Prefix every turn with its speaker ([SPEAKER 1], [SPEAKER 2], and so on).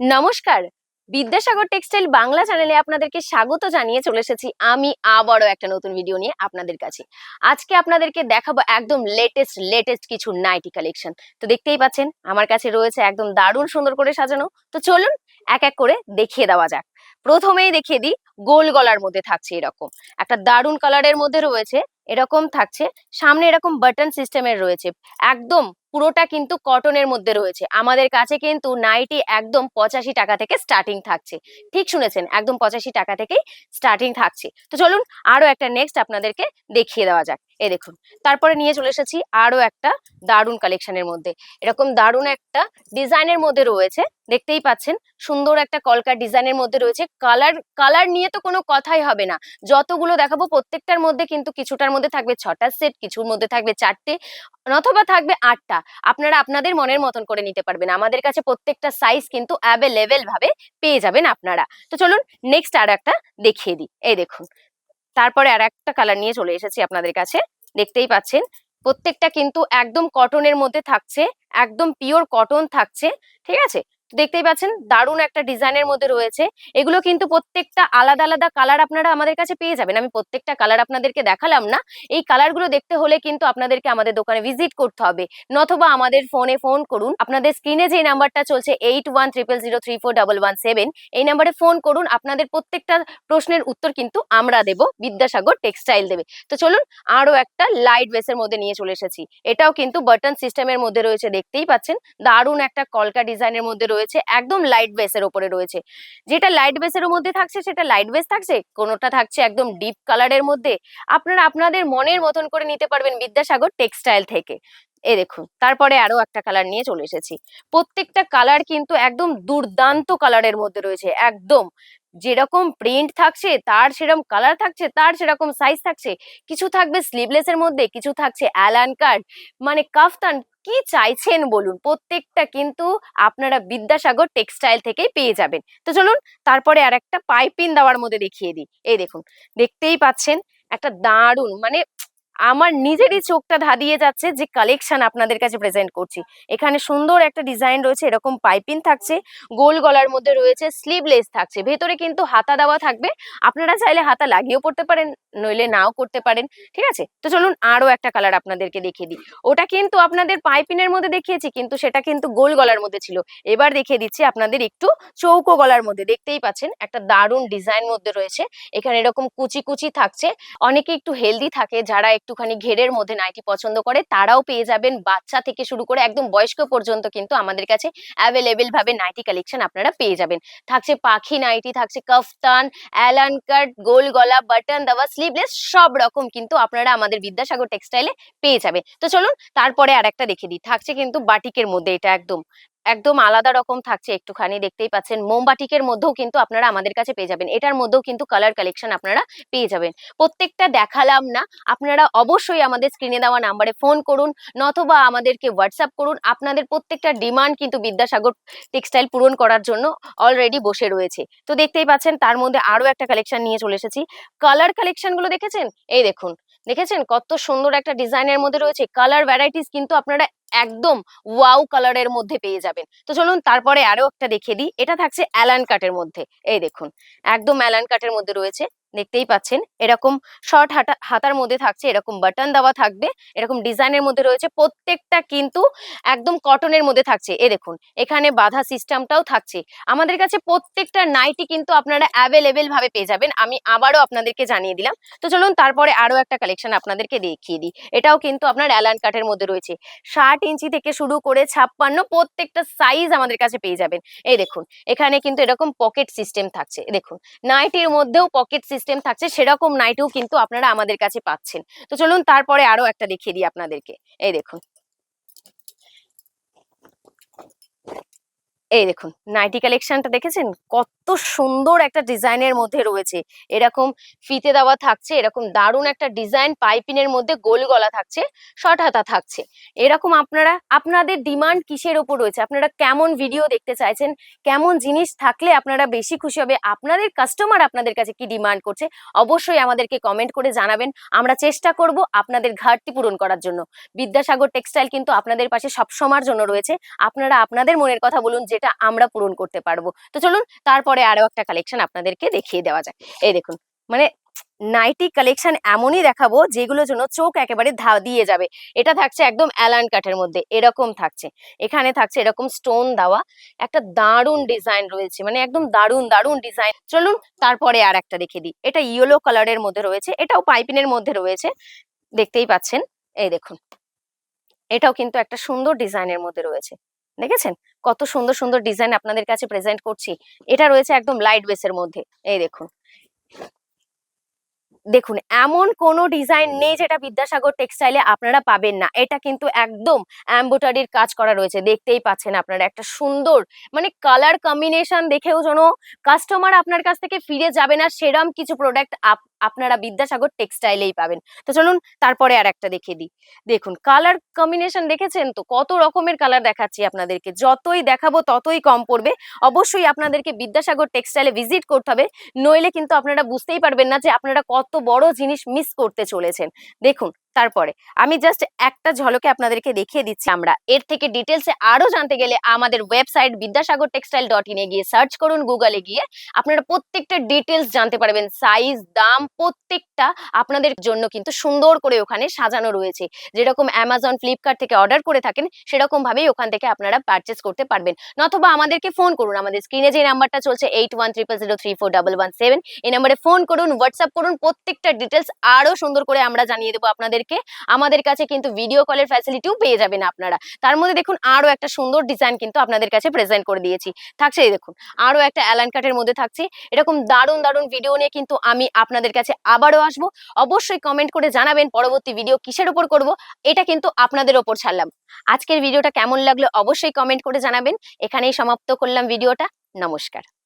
[SPEAKER 1] নমস্কার। বিদ্যাসাগর টেক্সটাইল বাংলা চ্যানেলে আপনাদেরকে স্বাগত জানিয়ে চলে এসেছি আমি আবারও একটা নতুন ভিডিও নিয়ে আপনাদের কাছে। আজকে আপনাদেরকে দেখাবো একদম লেটেস্ট লেটেস্ট কিছু নাইটি কালেকশন তো দেখতেই পাচ্ছেন, আমার কাছে রয়েছে একদম দারুণ সুন্দর করে সাজানো। তো চলুন, এক এক করে দেখিয়ে দেওয়া যাক। প্রথমেই দেখিয়ে দিই, গোল গলার মধ্যে থাকছে এরকম। একটা দারুণ কালারের মধ্যে রয়েছে, এরকম থাকছে। সামনে এরকম বাটন সিস্টেমের রয়েছে। একদম পুরোটা কিন্তু কটনের মধ্যে রয়েছে। আমাদের কাছে কিন্তু নাইটি একদম পঁচাশি টাকা থেকে স্টার্টিং থাকছে। ঠিক শুনেছেন? একদম পঁচাশি টাকা থেকেই স্টার্টিং থাকছে। তো চলুন আরও একটা নেক্সট আপনাদেরকে দেখিয়ে দেওয়া যাক। এ দেখুন, তারপরে নিয়ে চলে এসেছি আরও একটা দারুণ কালেকশনের মধ্যে। এরকম দারুণ একটা ডিজাইনের মধ্যে রয়েছে, দেখতেই পাচ্ছেন? সুন্দর একটা কলকার ডিজাইনের মধ্যে রয়েছে। কালার কালার নিয়ে তো কোনো কথাই হবে না। যতগুলো দেখাবো প্রত্যেকটার মধ্যে কিন্তু কিছুটার মধ্যে থাকবে ছটা সেট কিছুর মধ্যে থাকবে চারটে অথবা থাকবে আটটা। আপনারা আপনাদের মনের মতন করে নিতে পারবেন। আমাদের কাছে প্রত্যেকটা সাইজ কিন্তু অ্যাভেলেবেল ভাবে পেয়ে যাবেন আপনারা। তো চলুন নেক্সট আর একটা দেখিয়ে দিই। এই দেখুন, তারপরে আর একটা কালার নিয়ে চলে এসেছি আপনাদের কাছে। দেখতেই পাচ্ছেন, প্রত্যেকটা কিন্তু একদম কটনের মধ্যে থাকছে, একদম পিওর কটন থাকছে, ঠিক আছে? দেখতেই পাচ্ছেন, দারুণ একটা ডিজাইনের মধ্যে রয়েছে। এগুলো কিন্তু প্রত্যেকটা আলাদা আলাদা কালার আপনারা আমাদের কাছে পেয়ে যাবেন। আমি প্রত্যেকটা কালার আপনাদেরকে দেখালাম না। এই কালারগুলো দেখতে হলে কিন্তু আপনাদেরকে আমাদের দোকানে ভিজিট করতে হবে। নথবা আমাদের ফোনে ফোন করুন। আপনাদের স্ক্রিনে যে নাম্বারটা চলছে eight one triple zero three four double one seven এই নাম্বারে ফোন করুন। আপনাদের প্রত্যেকটা প্রশ্নের উত্তর কিন্তু আমরা দেব। বিদ্যাসাগর টেক্সটাইল দেবে। তো চলুন আরও একটা লাইট বেসের মধ্যে নিয়ে চলে এসেছি। এটাও কিন্তু বাটন সিস্টেমের মধ্যে রয়েছে, দেখতেই পাচ্ছেন। দারুণ একটা কলকা ডিজাইনের মধ্যে রয়েছে। একদম লাইট বেসের ওপরে রয়েছে। যেটা লাইট বেসের মধ্যে থাকছে, সেটা লাইট বেস থাকছে, কোনোটা থাকছে একদম ডিপ কালারের মধ্যে। আপনারা আপনাদের মনের মতন করে নিতে পারবেন বিদ্যাসাগর টেক্সটাইল থেকে। এ দেখুন, তারপরে আরও একটা কালার নিয়ে চলে এসেছি। প্রত্যেকটা কালার কিন্তু একদম দুর্দান্ত কালারের মধ্যে রয়েছে, একদম। যেরকম প্রিন্ট থাকছে, তার সেরকম কালার থাকছে, তার সেরকম সাইজ থাকছে। কিছু থাকবে স্লিভলেস এর মধ্যে, কিছু থাকছে অ্যালান কার্ড মানে কাফতান কি চাইছেন বলুন? প্রত্যেকটা কিন্তু আপনারা বিদ্যাসাগর টেক্সটাইল থেকেই পেয়ে যাবেন। তো চলুন, তারপরে আর একটা পাইপিন দেওয়ার মধ্যে দেখিয়ে দিই। এই দেখুন, দেখতেই পাচ্ছেন, একটা দারুণ মানে আমার নিজেরই চোখটা ধাঁধিয়ে যাচ্ছে যে কালেকশন আপনাদের কাছে প্রেজেন্ট করছি। এখানে সুন্দর একটা ডিজাইন রয়েছে, এরকম পাইপিং থাকছে, গোল গলার মধ্যে রয়েছে স্লিভলেস থাকছে। ভেতরে কিন্তু হাতা দেওয়া থাকবে, আপনারা চাইলে হাতা লাগিয়েও পড়তে পারেন, নইলে নাও করতে পারেন, ঠিক আছে? তো চলুন আরও একটা কালার আপনাদেরকে দেখিয়ে দিই। ওটা কিন্তু আপনাদের পাইপিনের মধ্যে দেখিয়েছি, কিন্তু সেটা কিন্তু গোল গলার মধ্যে ছিল। এবার দেখিয়ে দিচ্ছি আপনাদের একটু চৌকো গলার মধ্যে, দেখতেই পাচ্ছেন, একটা দারুণ ডিজাইন মধ্যে রয়েছে। এখানে এরকম কুচি কুচি থাকছে, অনেকে একটু হেলদি থাকে, যারা একটুখানি ঘেরের মধ্যে নাইটি পছন্দ করে, তারাও পেয়ে যাবেন। বাচ্চা থেকে শুরু করে একদম বয়স্ক পর্যন্ত কিন্তু আমাদের কাছে অ্যাভেলেবেল ভাবে নাইটি কালেকশন আপনারা পেয়ে যাবেন। থাকছে পাখি নাইটি, থাকছে কফতান অ্যালান কাট গোল গলা বাটন দেওয়া স্লিভলেস সব রকম কিন্তু আপনারা আমাদের বিদ্যাসাগর টেক্সটাইলে পেয়ে যাবেন। তো চলুন, তারপরে আর একটা দেখে দিই। থাকছে কিন্তু বাটিকের মধ্যে, এটা একদম একদম আলাদা রকম থাকছে একটুখানি, দেখতেই পাচ্ছেন। মোমবাটিকের মধ্যেও কিন্তু আপনারা আমাদের কাছে পেয়ে যাবেন। এটার মধ্যেও কিন্তু কালার কালেকশন আপনারা পেয়ে যাবেন। প্রত্যেকটা দেখালাম না, আপনারা অবশ্যই আমাদের স্ক্রিনে দেওয়া নাম্বারে ফোন করুন, নতবা আমাদেরকে হোয়াটসঅ্যাপ করুন। আপনাদের প্রত্যেকটা ডিমান্ড কিন্তু বিদ্যাসাগর টেক্সটাইল পূরণ করার জন্য অলরেডি বসে রয়েছে। তো দেখতেই পাচ্ছেন, তার মধ্যে আরও একটা কালেকশন নিয়ে চলে এসেছি। কালার কালেকশনগুলো দেখেছেন? এই দেখুন। দেখেছেন? কত সুন্দর একটা ডিজাইনের মধ্যে রয়েছে। কালার ভ্যারাইটিস কিন্তু আপনারা একদম ওয়াও কালারের মধ্যে পেয়ে যাবেন। তো চলুন তারপরে আরও একটা দেখিয়ে দিই। এটা থাকছে অ্যালান কাটের মধ্যে। এই দেখুন, একদম অ্যালান কাটের মধ্যে রয়েছে। দেখতেই পাচ্ছেন। এরকম শর্ট হাতা হাতার মধ্যে থাকছে, এরকম বাটন দেওয়া থাকবে, এরকম ডিজাইনের মধ্যে রয়েছে, প্রত্যেকটা কিন্তু একদম কটনের মধ্যে থাকছে। এ দেখুন, এখানে বাধা সিস্টেমটাও থাকছে। আমাদের কাছে প্রত্যেকটা নাইটি কিন্তু আপনারা অ্যাভেলেবেল ভাবে পেয়ে যাবেন। আমি আবারও আপনাদেরকে জানিয়ে দিলাম। তো চলুন, তারপরে আরও একটা কালেকশন আপনাদেরকে দেখিয়ে দিই। এটাও কিন্তু আপনার অ্যালান কাটের মধ্যে রয়েছে। ষাট ইঞ্চি থেকে শুরু করে ছাপ্পান্ন প্রত্যেকটা সাইজ আমাদের কাছে পেয়ে যাবেন। এই দেখুন, এখানে কিন্তু এরকম পকেট সিস্টেম থাকছে। দেখুন নাইটির মধ্যেও পকেট সিস্টেম থাকছে, সেরকম নাইটেও কিন্তু আপনারা আমাদের কাছে পাচ্ছেন। তো চলুন, তারপরে আরও একটা দেখিয়ে দিই আপনাদেরকে। এই দেখুন। এই দেখুন নাইটি কালেকশনটা দেখেছেন? কত সুন্দর একটা ডিজাইনের মধ্যে রয়েছে। এরকম ফিতে দেওয়া থাকছে, এরকম দারুণ একটা ডিজাইন পাইপিনের মধ্যে গোল গলা থাকছে, শর্ট হাতা থাকছে। এরকম আপনারা, আপনাদের ডিমান্ড কিসের ওপর রয়েছে? আপনারা কেমন ভিডিও দেখতে চাইছেন? কেমন জিনিস থাকলে আপনারা বেশি খুশি হবে? আপনাদের কাস্টমার আপনাদের কাছে কি ডিমান্ড করছে? অবশ্যই আমাদেরকে কমেন্ট করে জানাবেন। আমরা চেষ্টা করব আপনাদের ঘাটতি পূরণ করার জন্য। বিদ্যাসাগর টেক্সটাইল কিন্তু আপনাদের পাশে সবসময়ের জন্য রয়েছে। আপনারা আপনাদের মনের কথা বলুন, যে যেটা আমরা পূরণ করতে পারব। তো চলুন, তারপরে আরও একটা কালেকশন আপনাদেরকে দেখিয়ে দেওয়া যায় এই দেখুন মানে নাইটি কালেকশন এমনই দেখাবো যেগুলোর জন্য চোখ একেবারে ধা দিয়ে যাবে। এটা থাকছে একদম অ্যালান কাঠের মধ্যে, এরকম থাকছে। এখানে থাকছে এরকম স্টোন দেওয়া, একটা দারুণ ডিজাইন রয়েছে মানে একদম দারুণ দারুণ ডিজাইন চলুন, তারপরে আর একটা দেখে দিই। এটা ইয়েলো কালারের মধ্যে রয়েছে, এটাও পাইপিনের মধ্যে রয়েছে। দেখতেই পাচ্ছেন, এই দেখুন। এটাও কিন্তু একটা সুন্দর ডিজাইনের মধ্যে রয়েছে। দেখেছেন? কত সুন্দর সুন্দর ডিজাইন আপনাদের কাছে প্রেজেন্ট করছি। এটা রয়েছে একদম লাইট বেসের মধ্যে। এই দেখুন। দেখুন, এমন কোনো ডিজাইন নেই যেটা বিদ্যাসাগর টেক্সটাইলে আপনারা পাবেন না। এটা কিন্তু একদম অ্যাম্বোটারির কাজ করা রয়েছে। দেখতেই পাচ্ছেন আপনারা একটা সুন্দর মানে কালার কম্বিনেশন দেখেও যেন কাস্টমার আপনার কাছ থেকে ফিরে যাবে না। সেরম কিছু প্রোডাক্ট আপনারা বিদ্যাসাগর টেক্সটাইলেই পাবেন। তো চলুন তারপরে আর একটা দেখে দিই। দেখুন কালার কম্বিনেশন দেখেছেন তো? কত রকমের কালার দেখাচ্ছি আপনাদেরকে। যতই দেখাবো ততই কম পড়বে। অবশ্যই আপনাদেরকে বিদ্যাসাগর টেক্সটাইলে ভিজিট করতে হবে। নইলে কিন্তু আপনারা বুঝতেই পারবেন না যে আপনারা কত বড় জিনিস মিস করতে চলেছেন। দেখুন তারপরে আমি জাস্ট একটা ঝলকে আপনাদেরকে দেখিয়ে দিচ্ছি আমরা। এর থেকে ডিটেলসে আরও জানতে গেলে আমাদের ওয়েবসাইট বিদ্যাসাগর টেক্সটাইল ডট ইনে গিয়ে সার্চ করুন গুগলে গিয়ে। আপনারা প্রত্যেকটা ডিটেলস জানতে পারবেন সাইজ দাম, প্রত্যেকটা আপনাদের জন্য কিন্তু সুন্দর করে ওখানে সাজানো রয়েছে। যেরকম অ্যামাজন ফ্লিপকার্ট থেকে অর্ডার করে থাকেন সেরকম ভাবেই ওখান থেকে আপনারা পারচেস করতে পারবেন। নতবা আমাদেরকে ফোন করুন, আমাদের স্ক্রিনে যে নাম্বারটা চলছে eight one triple zero three four double one seven এই নাম্বারে ফোন করুন হোয়াটসঅ্যাপ করুন, প্রত্যেকটা ডিটেলস আরও সুন্দর করে আমরা জানিয়ে দেবো আপনাদেরকে আমাদের কাছে কিন্তু ভিডিও কলের ফ্যাসিলিটিও পেয়ে যাবেন আপনারা। তার মধ্যে দেখুন আরও একটা সুন্দর ডিজাইন কিন্তু আপনাদের কাছে প্রেজেন্ট করে দিয়েছি। থাকছে এই দেখুন আরও একটা অ্যালান কাটের মধ্যে থাকছে। এরকম দারুণ দারুণ ভিডিও নিয়ে কিন্তু আমি আপনাদের কাছে আবারও আসব। অবশ্যই কমেন্ট করে জানাবেন পরবর্তী ভিডিও কিসের উপর করব, এটা কিন্তু আপনাদের ওপর ছাড়লাম। আজকের ভিডিওটা কেমন লাগল অবশ্যই কমেন্ট করে জানাবেন। এখানেই সমাপ্ত করলাম ভিডিওটা নমস্কার।